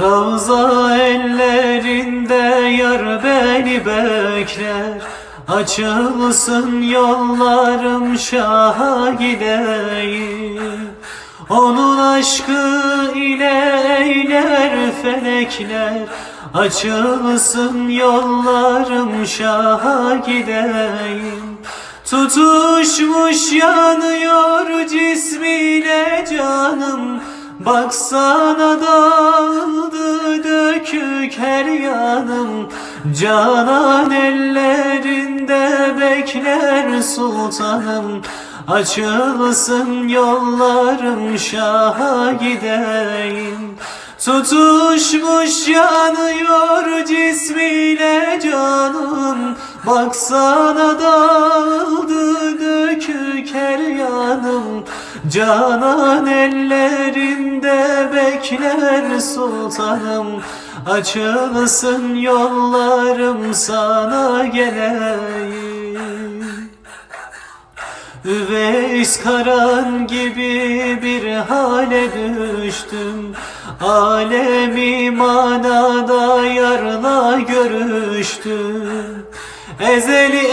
Ravza ellerinde yar beni bekler. Açılsın yollarım şaha gideyim. Onun aşkı ile eyler felekler. Açılsın yollarım şaha gideyim. Tutuşmuş yanıyor cismiyle canım Baksana dağıldı dökük her yanım. Canan ellerinde bekler sultanım. Açılsın yollarım şaha gideyim. Tutuşmuş yanıyor cismiyle canım. Baksana dağıldı dökük her yanım. Canan ellerinde bekler sultanım Açılsın yollarım sana geleyim. Üveys Karan gibi bir hale düştüm. Alemi manada yarla görüştüm. Ezeli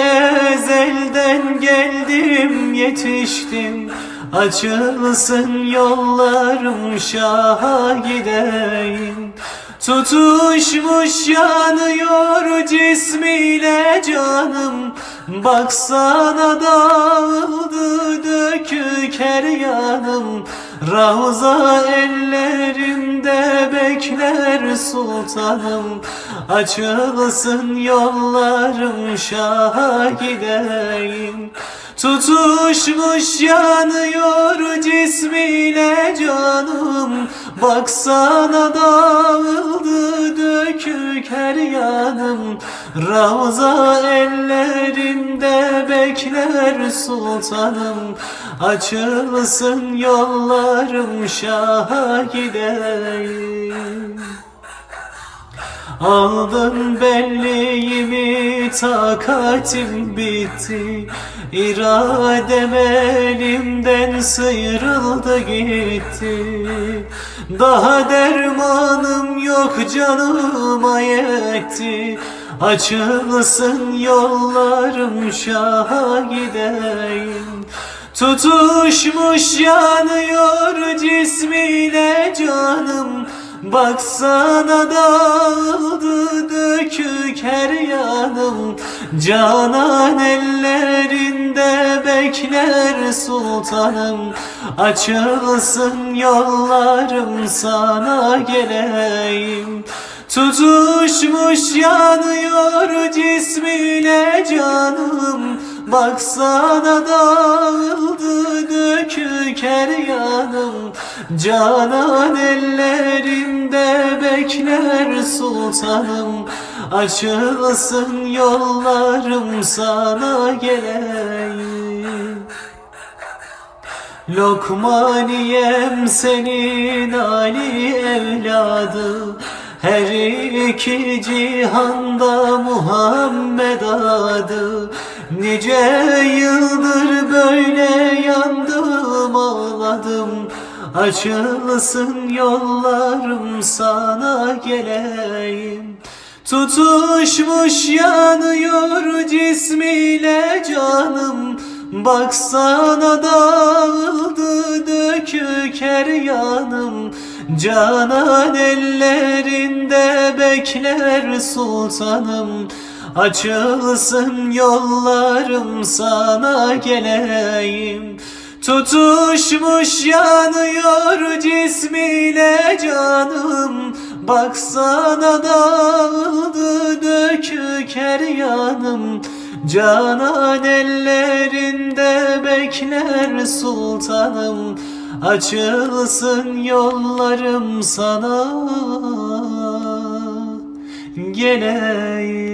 ezelden geldim yetiştim Açılsın yollarım şaha gideyim? Tutuşmuş yanıyor cismiyle canım. Baksana dağıldı dökük her yanım. Ravza ellerinde bekler sultanım. Açılsın yollarım şaha gideyim Tutuşmuş yanıyor cismiyle canım. Baksana dağıldı dökük her yanım. Ravza ellerinde bekler sultanım. Açılsın yollarım şaha gideyim. Aldın belliğimi takatim bitti İradem elimden sıyrıldı gitti. Daha dermanım yok canıma yetti. Açılsın yollarım şaha gideyim. Tutuşmuş yanıyor cismiyle canım Baksana dağıldı dökük her yanım. Canan ellerinde bekler sultanım. Açılsın yollarım sana geleyim. Tutuşmuş yanıyor cismiyle canım Baksana dağıldı dökük her yanım. Canan ellerinde bekler sultanım. Açılsın yollarım sana geleyim. Lokmaniyem senin Ali evladı. Her iki cihanda Muhammed adı Nice yıldır böyle yandım ağladım. Açılsın yollarım sana geleyim. Tutuşmuş yanıyor cismiyle canım. Baksana dağıldı dökük her yanım. Canan ellerinde bekler sultanım Açılsın yollarım sana geleyim. Tutuşmuş yanıyor cismiyle canım. Baksana dağıldı dökük her yanım. Canan ellerinde bekler sultanım. Açılsın yollarım sana geleyim